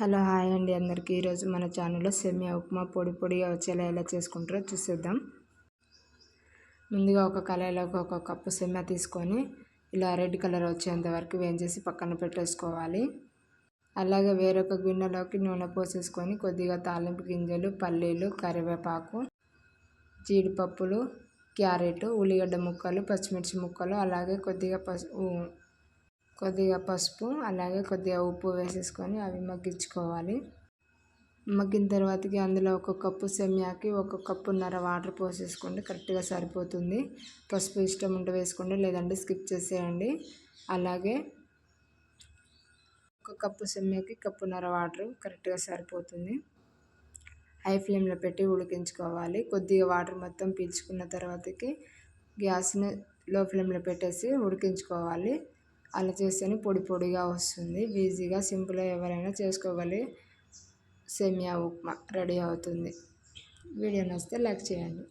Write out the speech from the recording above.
Hello hi అండి అందరికీ. ఈరోజు మన ఛానల్లో సెమియా ఉప్మా పొడి పొడిగా వచ్చేలా ఎలా చేసుకుంటారో చూసేద్దాం. ముందుగా ఒక కళాయిలోకి ఒక కప్పు సెమియా తీసుకొని ఇలా రెడ్ కలర్ వచ్చేంత వరకు వేయించేసి పక్కన పెట్టేసుకోవాలి. అలాగే వేరొక గిన్నెలోకి నూనె పోసేసుకొని కొద్దిగా తాలింపు గింజలు పల్లీలు కరివేపాకు జీడిపప్పులు క్యారెట్ ఉల్లిగడ్డ ముక్కలు పచ్చిమిర్చి ముక్కలు అలాగే కొద్దిగా పసుపు కొద్దిగా పసుపు అలాగే కొద్దిగా ఉప్పు వేసేసుకొని అవి మగ్గించుకోవాలి. మగ్గిన తర్వాతకి అందులో ఒక కప్పు సెమియాకి ఒక కప్పున్నర వాటర్ పోసేసుకోండి కరెక్ట్గా సరిపోతుంది. పసుపు ఇష్టం ఉంటే వేసుకోండి లేదంటే స్కిప్ చేసేయండి. అలాగే ఒక కప్పు సెమ్యాకి కప్పున్నర వాటర్ కరెక్ట్గా సరిపోతుంది. హై ఫ్లేమ్లో పెట్టి ఉడికించుకోవాలి. కొద్దిగా వాటర్ మొత్తం పీల్చుకున్న తర్వాతకి గ్యాస్ని లో ఫ్లేమ్లో పెట్టేసి ఉడికించుకోవాలి. అలా చేస్తేనే పొడి పొడిగా వస్తుంది. ఈజీగా సింపుల్గా ఎవరైనా చేసుకోగలి సేమియా ఉప్మా రెడీ అవుతుంది. వీడియో నచ్చితే లైక్ చేయండి.